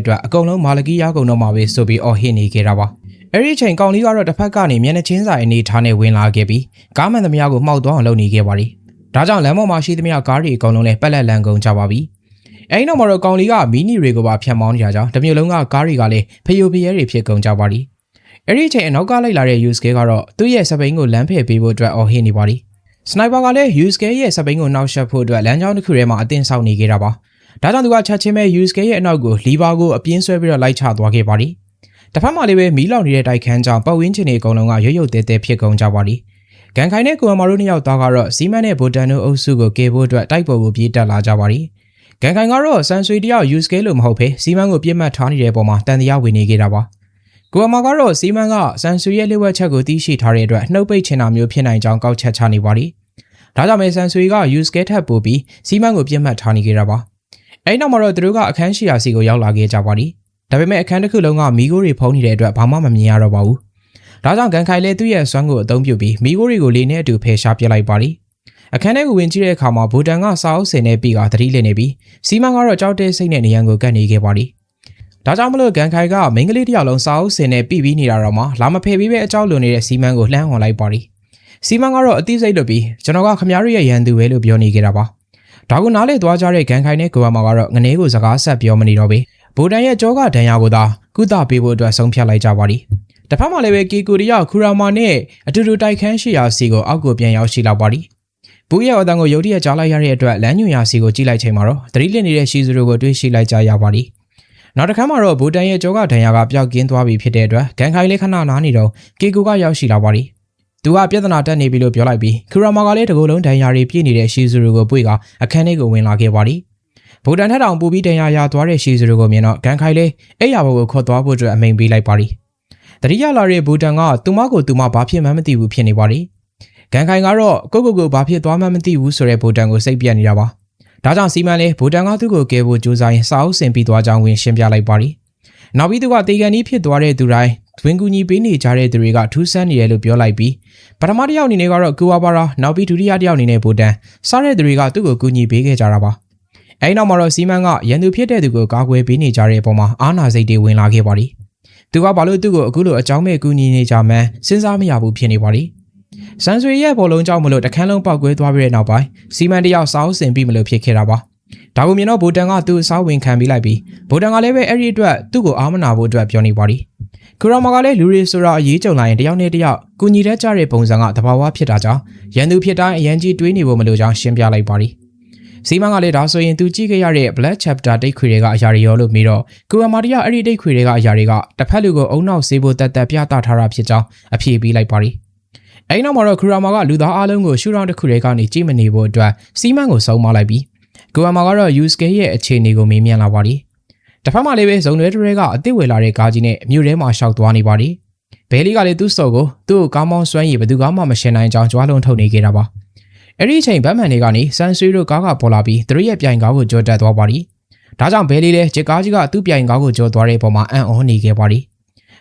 အတွက်အကုန်လုံးမာလကီရောက်ကုန်တော့မှာပဲဆိုပြီးအော်ဟစ်နေခဲ့တာပါအဲ့ဒီအချိန်ကောင်လေးကတော့တစ်ဖက်ကနေမျက်နှာချင်းစာအနေထားနဲ့ဝင်လာခဲ့ပြီးကားမှန်သမျှကိုမှောက်သွားအောင်လုပ်နေခဲ့ပါလိဒါကြောင့်လမ်းပေါ်မှာရှိသမျှကားတွေအကုန်လုံးလည်းပက်လက်လန်ကုန်ကြပါပြီအဲ့နောက်မှာတော့ကောင်လေးကမီနီတွေကိုပါဖြတ်မောင်းနေကြကြောင်းတစ်မျိုးလုံးကကားတွေကလည်းဖျို့ဖျဲတွေဖြစ်ကုန်ကြပါလိအဲ့ဒီအချိန်အနောက်ကလိုက်လာတဲ့ use case ကတော့သူ့ရဲ့စပိန်ကိုလမ်းဖယ်ပေးဖို့အတွက်အော်ဟစ်နေပါလိစနိုက်ပါကလည်း use case ရဲ့စပိန်ကိုနှောက်ယှက်ဖို့အတွက်လမ်းကြောင်းတစ်ခုထဲမှာအသင်းဆောက်နေခဲ့တာပါ ဒါကြောင့်သူကချက်ချင်းပဲ use case ရဲ့အနောက်ကိုလီဗာကိုအပြင်းဆွဲပြီးတော့လိုက်ချသွားခဲ့ပါလိတစ်ဖက်မှာလည်းပဲမီးလောင်နေတဲ့တိုက်ခန်းကြောင့်ပတ်ဝန်းကျင်တွေအကုန်လုံးကရွရွတဲတဲဖြစ်ကုန်ကြပါလိကန်ခိုင်နဲ့ကိုအမာတို့နှစ်ယောက်သားကတော့စီမန်နဲ့ဗိုတန်တို့အုပ်စုကိုကေဖို့အတွက်တိုက်ပေါ်ကိုပြေးတက်လာကြပါလိကန်ခိုင်ကတော့ဆန်ဆွေတယောက် use case လို့မဟုတ်ဘဲစီမန်ကိုပြစ်မှတ်ထားနေတဲ့ပုံမှာတန်တရားဝင်နေခဲ့တာပါကိုအမာကတော့စီမန်ကဆန်ဆွေရဲ့လက်ဝက်ချက်ကိုသိရှိထားတဲ့အတွက်နှုတ်ပိတ်ချင်တာမျိုးဖြစ်နိုင်ကြောင်းကောက်ချက်ချနေပါလိဒါကြောင့်မဲဆန်ဆွေက use case ထပ်ပို့ပြီးစီမန်ကိုပြစ်မှတ်ထားနေခဲ့တာပါ အဲ့နောက်မှာတော့သူတို့ကအခန်းရှိရာစီကိုရောက်လာခဲ့ကြပါလိဒါပေမဲ့အခန်းတစ်ခုလုံးကမီးခိုးတွေဖုံးနေတဲ့အတွက်ဘာမှမမြင်ရတော့ပါဘူးဒါကြောင့်ကန်ခိုင်လည်းသူ့ရဲ့စွမ်းကိုအသုံးပြုပြီးမီးခိုးတွေကိုလေနဲ့အတူဖယ်ရှားပစ်လိုက်ပါလိအခန်းထဲကိုဝင်ကြည့်တဲ့အခါမှာဘူတန်ကစာအုပ်စင်နဲ့ပြီးကသတိလစ်နေပြီးစီမန်ကတော့ကြောက်တဲ့စိတ်နဲ့နေရန်ကိုကတ်နေခဲ့ပါလိဒါကြောင့်မလို့ကန်ခိုင်ကမိန်းကလေးတစ်ယောက်လုံးစာအုပ်စင်နဲ့ပြီးပြီးနေတာတော့မှလာမဖယ်ပြီးပဲအကြောက်လွန်နေတဲ့စီမန်ကိုလှမ်းဟွန်လိုက်ပါလိစီမန်ကတော့အသိစိတ်လွတ်ပြီးကျွန်တော်ကခမားရရဲ့ရန်သူပဲလို့ပြောနေကြတာပါ ဒါကိုနားလေသွားကြတဲ့ကန်ခိုင်နဲ့ကိုဝါမာကတော့ငနေကိုစကားဆက်ပြောမနေတော့ပေဘူတန်ရဲ့ကြောကဒဏ်ရာကိုသာကုသပေးဖို့အတွက်ဆုံးဖြတ်လိုက်ကြပါလိတစ်ဖက်မှာလည်းပဲကီကူရီယာခူရာမာနဲ့အတူတူတိုက်ခန်းရှိရာစီကိုအောက်ကိုပြန်ရောက်ရှိလာပါလိဘူးရဲ့အတန်ကိုယုတ်တရက်ကြားလိုက်ရတဲ့အတွက်လမ်းညွန်ရာစီကိုကြည့်လိုက်ချိန်မှာတော့သတိလစ်နေတဲ့ရှီဇူရိုကိုတွေးရှိလိုက်ကြရပါလိနောက်တစ်ခါမှာတော့ဘူတန်ရဲ့ကြောကဒဏ်ရာကပျောက်ကင်းသွားပြီဖြစ်တဲ့အတွက်ဂန်ခိုင်လေးခဏနားနေတော့ကီကူကရောက်ရှိလာပါလိ သူကပြဿနာတက်နေပြီလို့ပြောလိုက်ပြီးခူရာမာကလည်းတကူလုံးဒဏ်ရာတွေပြည့်နေတဲ့ရှီဇူရိုကိုပွေကအခန်းထဲကိုဝင်လာခဲ့ပါလိဘူတန်ထက်တောင်ပူပြီးဒဏ်ရာရသွားတဲ့ရှီဇူရိုကိုမြင်တော့ဂန်ခိုင်လေးအဲ့ရဘကိုခေါ်သွားဖို့အတွက်အမိန်ပေးလိုက်ပါလိတတိယလာတဲ့ဘူတန်ကသူမကိုသူမဘာဖြစ်မှန်းမသိဘူးဖြစ်နေပါလိဂန်ခိုင်ကတော့ကိုကိုကိုဘာဖြစ်သွားမှန်းမသိဘူးဆိုတဲ့ဘူတန်ကိုစိတ်ပြက်နေတာပါဒါကြောင့်စီမံလေးဘူတန်ကသူ့ကိုကယ်ဖို့ကြိုးစားရင်စာအုပ်ဆင်ပြီးသွားကြောင်းဝင်ရှင်းပြလိုက်ပါလိ နောက်ပြီးသူကတေကန်ကြီးဖြစ်သွားတဲ့သူတိုင်းတွင်ကူညီပေးနေကြတဲ့သူတွေကထူးဆန်းနေတယ်လို့ပြောလိုက်ပြီးပထမတစ်ယောက်အနေနဲ့ကတော့ကူဝါပါရာနောက်ပြီးဒုတိယတစ်ယောက်အနေနဲ့ဘူတန်စားတဲ့သူတွေကသူ့ကိုကူညီပေးခဲ့ကြတာပါအဲဒီနောက်မှာတော့စီမန်ကရန်သူဖြစ်တဲ့သူကိုကာကွယ်ပေးနေကြတဲ့အပေါ်မှာအာနာစိတ်တွေဝင်လာခဲ့ပါလိသူကဘာလို့သူ့ကိုအခုလိုအကြောင်းမဲ့ကူညီနေကြမှန်းစဉ်းစားမရဘူးဖြစ်နေပါလိစန်ဆွေရဲ့ဘောလုံးကြောင့်မလို့တခန်းလုံးပောက်ကွဲသွားပြီးတဲ့နောက်ပိုင်းစီမန်တယောက်စောင်းဆင်ပြီးမလို့ဖြစ်ခဲ့တာပါ ဒါကိုမြင်တော့ဘူတန်ကသူ့အစားဝင်ခံပြီးလိုက်ပြီးဘူတန်ကလည်းပဲအဲ့ဒီအတွက်သူ့ကိုအားမနာဖို့အတွက်ပြောနေပါလိခူရာမာကလည်းလူရီဆိုတာအရေးကြုံလာရင်တယောက်နဲ့တယောက်ကူညီတတ်ကြတဲ့ပုံစံကတဘာဝဖြစ်တာကြောင့်ရန်သူဖြစ်တိုင်းအရန်ကြီးတွေးနေဖို့မလိုကြောင်းရှင်းပြလိုက်ပါလိစီမန်ကလည်းဒါဆိုရင်သူကြည့်ခဲ့ရတဲ့ Black Chapter တိတ်ခွေတွေကအရာတွေရောလို့ပြီးတော့ကိုအမာတီယာအဲ့ဒီတိတ်ခွေတွေကအရာတွေကတစ်ဖက်လူကိုအုံနောက်ဆေးဖို့တတ်တတ်ပြသထားတာဖြစ်ကြောင်းအဖြေပေးလိုက်ပါလိအဲ့နောက်မှာတော့ခူရာမာကလူသားအလုံးကိုရှူထောင်းတစ်ခုတွေကနေကြည့်မနေဖို့အတွက်စီမန်ကိုဆုံးမလိုက်ပြီး ကိုအမာကတော့ USK ရဲ့အခြေအနေကိုမေးမြန်းလာပါလိတစ်ဖက်မှာလည်းပဲဇုံတွဲတွေကအစ်စ်ဝယ်လာတဲ့ကားကြီးနဲ့မြို့ထဲမှာရှောက်သွားနေပါလိဘဲလီကလည်းသူ့စော်ကိုသူ့ကိုကောင်းမောင်းစွမ်းရည်ဘယ်သူမှမရှင်နိုင်ကြောင်းကြွားလုံးထုတ်နေခဲ့တာပါအဲ့ဒီအချိန်ဘတ်မန်တွေကနေဆန်ဆွေးတို့ကားကပေါ်လာပြီးသူတို့ရဲ့ပြိုင်ကားကိုကြော်တက်သွားပါလိဒါကြောင့်ဘဲလီလည်းဂျက်ကားကြီးကသူ့ပြိုင်ကားကိုကြော်သွားတဲ့အပေါ်မှာအံ့ဩနေခဲ့ပါလိ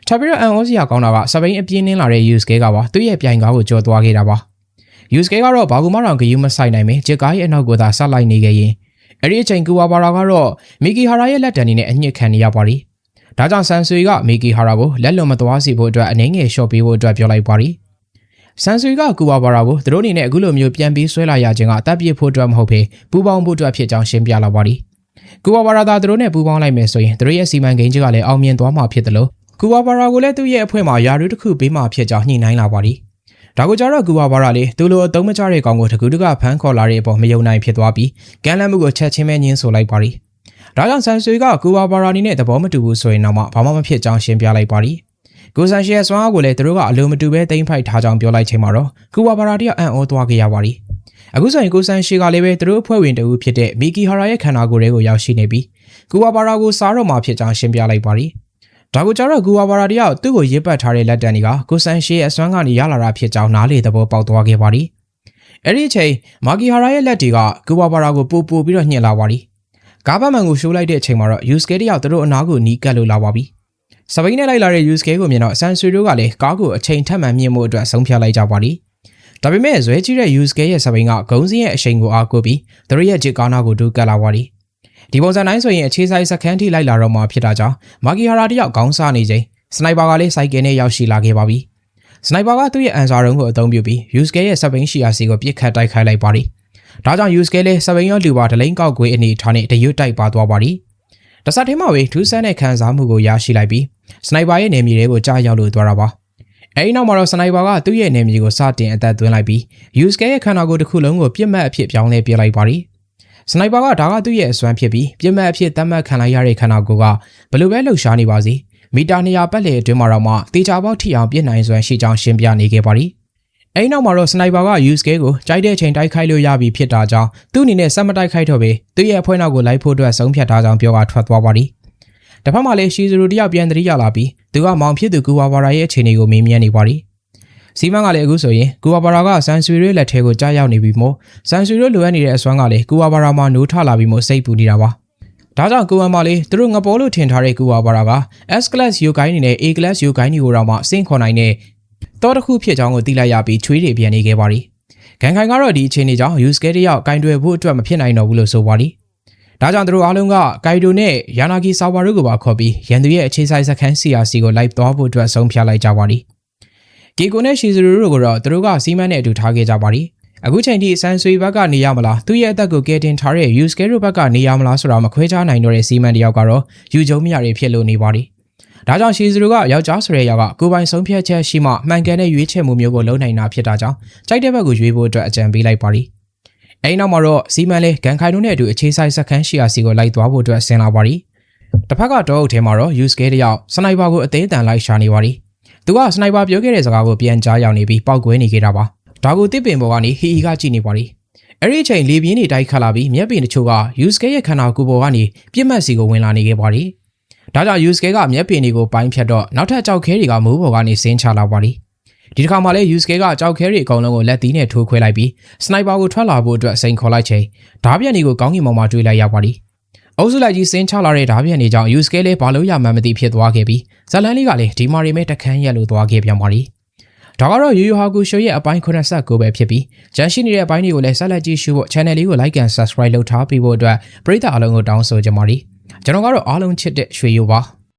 ထပ်ပြီးတော့အန်အိုစရာကောင်းတာကစပိန်အပြင်းနှင်းလာတဲ့ use case ကပါသူ့ရဲ့ပြိုင်ကားကိုကြော်သွားခဲ့တာပါ use case ကတော့ဘာကူမတော်ဂယုမဆိုင်နိုင်ပဲဂျက်ကားရဲ့အနောက်ကိုသာဆက်လိုက်နေခဲ့ရင်အဲ့ဒီအချိန်ကူဝါဘာရာကတော့မီကီဟာရာရဲ့လက်တံနေနဲ့အညစ်ခံနေရပါလိဒါကြောင့်ဆန်ဆွေကမီကီဟာရာကိုလက်လွန်မသွားစေဖို့အတွက်အနှင်းငယ်ရှော့ပေးဖို့အတွက်ပြောလိုက်ပါလိဆန်ဆွေကကူဝါဘာရာကိုသူတို့အနေနဲ့အခုလိုမျိုးပြန်ပြီးဆွဲလာရခြင်းကအသက်ပြည့်ဖို့အတွက်မဟုတ်ဘဲပူပေါင်းဖို့အတွက်ဖြစ်ကြောင်းရှင်းပြလာပါလိကူဝါဘာရာသာသူတို့နဲ့ပူပေါင်းလိုက်မယ်ဆိုရင်သူတို့ရဲ့စီမံကိန်းကြီးကလည်းအောင်မြင်သွားမှာဖြစ်တယ်လို့ကူဝါဘာရာကိုလည်းသူ့ရဲ့အဖွဲ့မှာယာရုတစ်ခုပေးမှဖြစ်ကြောင်းညှိနှိုင်းလာပါလိ ဒါကိုကြတော့ကူဝါဘာရာလေးသူလိုအသုံးမကျတဲ့ကောင်ကိုတကူတကဖမ်းခေါ်လာတဲ့အပေါ်မယုံနိုင်ဖြစ်သွားပြီးကန်လန့်မှုကိုချက်ချင်းပဲညှင်းဆိုလိုက်ပါလိဒါကြောင့်ဆန်ဆွေကကူဝါဘာရာနီနဲ့သဘောမတူဘူးဆိုရင်တော့မှဘာမှမဖြစ်ကြောင်းရှင်းပြလိုက်ပါလိကိုဆန်ရှီရဲ့စွမ်းအားကိုလည်းသူတို့ကအလိုမတူပဲတိမ့်ဖိုက်ထားကြောင်းပြောလိုက်ချိန်မှာတော့ကူဝါဘာရာတယောက်အံ့ဩသွားခဲ့ရပါလိအခုဆိုရင်ကိုဆန်ရှီကလည်းပဲသူတို့အဖွဲ့ဝင်တဦးဖြစ်တဲ့မီကီဟာရာရဲ့ခန္ဓာကိုယ်တွေကိုရောက်ရှိနေပြီးကူဝါဘာရာကိုစားတော့မှဖြစ်ကြောင်းရှင်းပြလိုက်ပါလိ ဒါကိုကြတော့ဂူဝါဘာရာတယောက်သူ့ကိုရစ်ပတ်ထားတဲ့လက်တံတွေကကိုဆန်ရှေရဲ့အစွမ်းကနေရလာတာဖြစ်ကြောင်းနားလေသဘောပေါက်သွားခဲ့ပါသည်အဲ့ဒီအချိန်မာဂီဟာရာရဲ့လက်တွေကဂူဝါဘာရာကိုပို့ပို့ပြီးတော့ညှစ်လာပါသည်ကားဘတ်မန်ကိုရှိုးလိုက်တဲ့အချိန်မှာတော့ USK တယောက်သူတို့အနားကိုနီးကပ်လို့လာပါပြီစပိန်နဲ့လိုက်လာတဲ့ USK ကိုမြင်တော့ဆန်ဆွေတို့ကလည်းကားကိုအချိန်ထပ်မှန်မြင့်မှုအတွက်ဆုံးဖြတ်လိုက်ကြပါသည်ဒါပေမဲ့ဇွဲကြီးတဲ့ USK ရဲ့စပိန်ကဂုံးစင်းရဲ့အရှိန်ကိုအားကိုးပြီးသူတို့ရဲ့ဂျစ်ကားနာကိုဒူးကပ်လာပါသည် ဒီပုံစံတိုင်းဆိုရင်အခြေဆိုင်စခန်းထိလိုက်လာတော့မှဖြစ်တာကြောင့်မာကီဟာရာတယောက်ခေါင်းစားနေချိန်စနိုက်ပါကလည်းစိုက်ကယ်နဲ့ရောက်ရှိလာခဲ့ပါပြီစနိုက်ပါကသူ့ရဲ့အန်ဆာရုံးကိုအသုံးပြုပြီးယူစကဲရဲ့စပိန်ရှီယာစီကိုပြစ်ခတ်တိုက်ခိုက်လိုက်ပါတယ်ဒါကြောင့်ယူစကဲလည်းစပိန်ရောလူပါဒလိန်ကောက်ကွေးအနေထားနဲ့တရွတ်တိုက်ပါသွားပါတယ်တစက်ထဲမှာပဲထူးဆန်းတဲ့ခံစားမှုကိုရရှိလိုက်ပြီးစနိုက်ပါရဲ့နေမြေတွေကိုကြားရောက်လို့သွားတာပါအဲဒီနောက်မှာတော့စနိုက်ပါကသူ့ရဲ့နေမြေကိုစတင်အသက်သွင်းလိုက်ပြီးယူစကဲရဲ့ခန္ဓာကိုယ်တစ်ခုလုံးကိုပြစ်မှတ်အဖြစ်ပြောင်းလဲပြလိုက်ပါတယ် စနိုက်ပါကဒါကသူ့ရဲ့အစွမ်းဖြစ်ပြီးပြစ်မှတ်အဖြစ်သတ်မှတ်ခံလိုက်ရတဲ့ခန္ဓာကိုယ်ကဘယ်လိုပဲလှုပ်ရှားနေပါစေမီတာ200ပတ်လည်အတွင်းမှာတော့မှတေချာပေါက်ထိအောင်ပြစ်နိုင်စွမ်းရှိကြောင်းရှင်းပြနေခဲ့ပါတယ်အဲဒီနောက်မှာတော့စနိုက်ပါက use case ကိုကြိုက်တဲ့အချိန်တိုက်ခိုက်လို့ရပြီဖြစ်တာကြောင့်သူ့အနေနဲ့စက်မတိုက်ခိုက်တော့ပဲသူ့ရဲ့အဖွဲ့နောက်ကိုလိုက်ဖို့အတွက်ဆုံးဖြတ်ထားကြောင်းပြောကထွက်သွားပါတယ်။တစ်ဖက်မှာလည်းရှီဇူရူတယောက်ပြန်တတိရလာပြီးသူကမောင်ဖြစ်သူကူဝါဘာရာရဲ့အခြေအနေကိုမေးမြန်းနေပါတယ်။ စီမန်ကလည်းအခုဆိုရင်ကူဝါဘာရာကဆန်ဆွေရဲလက်ထဲကိုကြားရောက်နေပြီမို့ဆန်ဆွေရဲလိုအပ်နေတဲ့အစွမ်းကလည်းကူဝါဘာရာမှာနိုးထလာပြီးမို့စိတ်ပူနေတာပါ။ဒါကြောင့်ကူဝါမာလေးသူတို့ငပေါ်လို့ထင်ထားတဲ့ကူဝါဘာရာက S class ယူကိုင်းနေနဲ့ A class ယူကိုင်းနေကိုတော့မှအဆင့်ခေါ်နိုင်တဲ့တော့တစ်ခုဖြစ်ကြောင်းကိုသိလိုက်ရပြီးချွေးတွေပြန်နေခဲ့ပါသည်။ဂန်ခိုင်ကတော့ဒီအခြေအနေကြောင့် use case တယောက်ကင်တွယ်ဖို့အတွက်မဖြစ်နိုင်တော့ဘူးလို့ဆိုပါသည်။ဒါကြောင့်သူတို့အားလုံးကဂိုင်ဒိုနဲ့ယာနာဂီဆာဝါတို့ကိုပါခေါ်ပြီးရန်သူရဲ့အခြေဆိုင်စခန်း CRC ကိုလိုက်သွားဖို့အတွက်ဆုံးဖြတ်လိုက်ကြပါသည်။ ဂီကိုနဲ့ရှီဇူရူတို့ကတော့သူတို့ကစီမံနဲ့အတူထားခဲ့ကြပါသည်။အခုချိန်ထိဆန်ဆွေဘက်ကနေရမလားသူ့ရဲ့အသက်ကိုကယ်တင်ထားတဲ့ use case တို့ဘက်ကနေရမလားဆိုတာမခွဲခြားနိုင်တော့တဲ့စီမံတယောက်ကတော့ယူကြုံမရတွေဖြစ်လို့နေပါသည်။ဒါကြောင့်ရှီဇူရူကယောက်ျားဆိုတဲ့ယောက်ကကိုယ်ပိုင်ဆုံးဖြတ်ချက်ရှိမှမှန်ကန်တဲ့ရွေးချယ်မှုမျိုးကိုလုပ်နိုင်တာဖြစ်တာကြောင့်ကြိုက်တဲ့ဘက်ကိုရွေးဖို့အတွက်အကြံပေးလိုက်ပါသည်။အဲဒီနောက်မှာတော့စီမံလေးဂန်ခိုင်တို့နဲ့အတူအခြေဆိုင်စခန်းရှိရာစီကိုလိုက်သွားဖို့အတွက်ဆင်လာပါသည်။တစ်ဖက်ကတော့အုပ်ထဲမှာတော့ use case တယောက်စနိုက်ပါကိုအသေးအတန်လိုက်ရှာနေပါသည်။ သူကစနိုက်ပါပြောခဲ့တဲ့စကားကိုပြန်ကြားရောက်နေပြီးပောက်ကွဲနေခဲ့တာပါ။ဒါကိုတစ်ပင်ပေါ်ကနေဟီဟီကကြည့်နေပါသည်။အဲ့ဒီအချိန်လေပြင်းတွေတိုက်ခတ်လာပြီးမျက်ပင်တချို့က use case ရဲ့ခန္ဓာကိုယ်ပေါ်ကနေပြစ်မှတ်စီကိုဝင်လာနေခဲ့ပါသည်။ဒါကြောင့် use case ကမျက်ပင်တွေကိုပိုင်းဖြတ်တော့နောက်ထပ်ကြောက်ခဲတွေကမိုးပေါ်ကနေဆင်းချလာပါသည်။ဒီတစ်ခါမှလည်း use case ကကြောက်ခဲတွေအကုန်လုံးကိုလက်သီးနဲ့ထိုးခွဲလိုက်ပြီးစနိုက်ပါကိုထွက်လာဖို့အတွက်စိန်ခေါ်လိုက်ချိန်ဓားပြန်တွေကိုကောင်းကင်ပေါ်မှာတွေးလိုက်ရပါသည်။ အုပ်စုလိုက်ကြီးဆင်းချလာတဲ့ဓားပြန်တွေကြောင့် use case လေးဘာလို့ရမှန်းမသိဖြစ်သွားခဲ့ပြီးဇလန်လေးကလည်းဒီမာရီမဲတခန်းရက်လို့သွားခဲ့ပြန်ပါသည်။ဒါကတော့ယူယူဟာကူရှိုရဲ့အပိုင်း89ပဲဖြစ်ပြီးဂျန်ရှိနေတဲ့အပိုင်းတွေကိုလည်းဆက်လက်ကြည့်ရှုဖို့ channel လေးကို like and subscribe လုပ်ထားပေးဖို့အတွက်ပရိသတ်အားလုံးကိုတောင်းဆိုကြပါသည်။ကျွန်တော်ကတော့အားလုံးချစ်တဲ့ရွှေရိုးပါ။